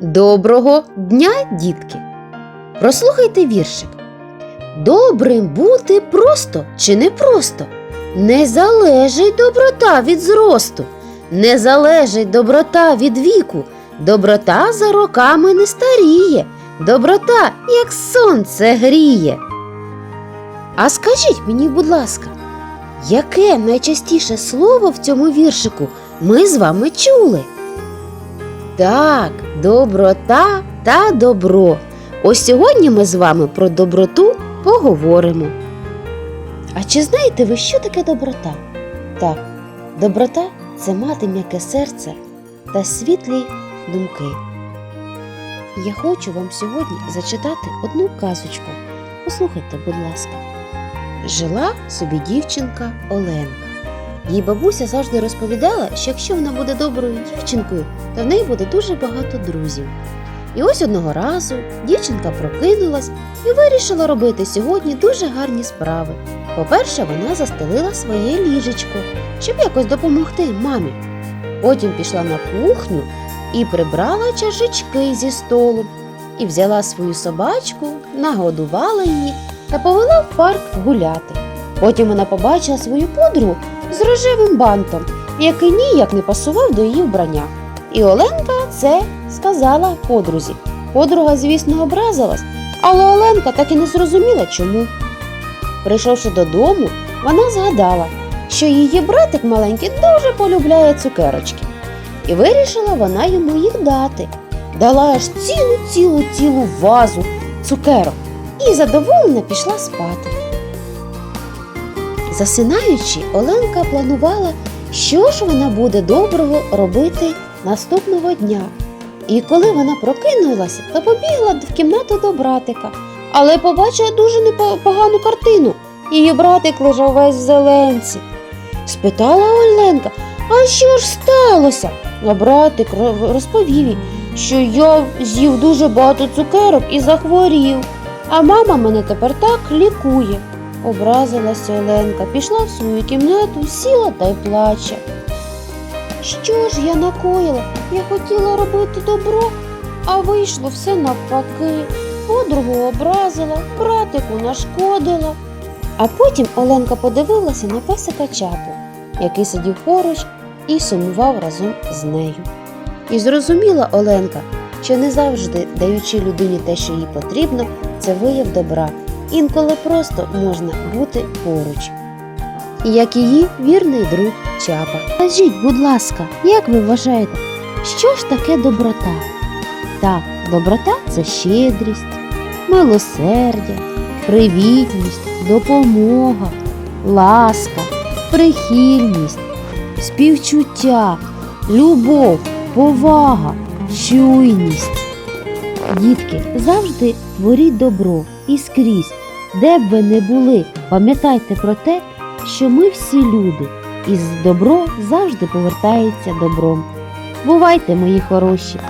Доброго дня, дітки! Прослухайте віршик. Добрим бути просто чи не просто? Не залежить доброта від зросту, не залежить доброта від віку. Доброта за роками не старіє, доброта, як сонце гріє. А скажіть мені, будь ласка, яке найчастіше слово в цьому віршику ми з вами чули? Так, доброта та добро. Ось сьогодні ми з вами про доброту поговоримо. А чи знаєте ви, що таке доброта? Так, доброта це мати м'яке серце та світлі думки. Я хочу вам сьогодні зачитати одну казочку. Послухайте, будь ласка. Жила собі дівчинка Оленка. Їй бабуся завжди розповідала, що якщо вона буде доброю дівчинкою, то в неї буде дуже багато друзів. І ось одного разу дівчинка прокинулась і вирішила робити сьогодні дуже гарні справи. По-перше, вона застелила своє ліжечко, щоб якось допомогти мамі. Потім пішла на кухню і прибрала чашечки зі столу, і взяла свою собачку, нагодувала її та повела в парк гуляти. Потім вона побачила свою подругу з рожевим бантом, який ніяк не пасував до її вбрання. І Оленка це сказала подрузі. Подруга, звісно, образилась, але Оленка так і не зрозуміла, чому. Прийшовши додому, вона згадала, що її братик маленький дуже полюбляє цукерочки. І вирішила вона йому їх дати. Дала аж цілу цілу цілу вазу цукерок і задоволена пішла спати. Засинаючи, Оленка планувала, що ж вона буде доброго робити наступного дня. І коли вона прокинулася, то побігла в кімнату до братика, але побачила дуже непогану картину. Її братик лежав весь в зеленці. Спитала Оленка, а що ж сталося? А братик розповів їй, що я з'їв дуже багато цукерок і захворів, а мама мене тепер так лікує. Образилася Оленка, пішла в свою кімнату, сіла та й плаче. Що ж я накоїла? Я хотіла робити добро, а вийшло все навпаки. Подругу образила, братику нашкодила. А потім Оленка подивилася на песика чапу, який сидів поруч і сумував разом з нею. І зрозуміла Оленка, що не завжди, даючи людині те, що їй потрібно, це вияв добра. Інколи просто можна бути поруч. Як її вірний друг Чапа. Скажіть, будь ласка, як ви вважаєте, що ж таке доброта? Так, доброта це щедрість, милосердя, привітність, допомога, ласка, прихильність, співчуття, любов, повага, чуйність. Дітки, завжди творіть добро і скрізь, де б ви не були, пам'ятайте про те, що ми всі люди, і з добро завжди повертається добром. Бувайте, мої хороші!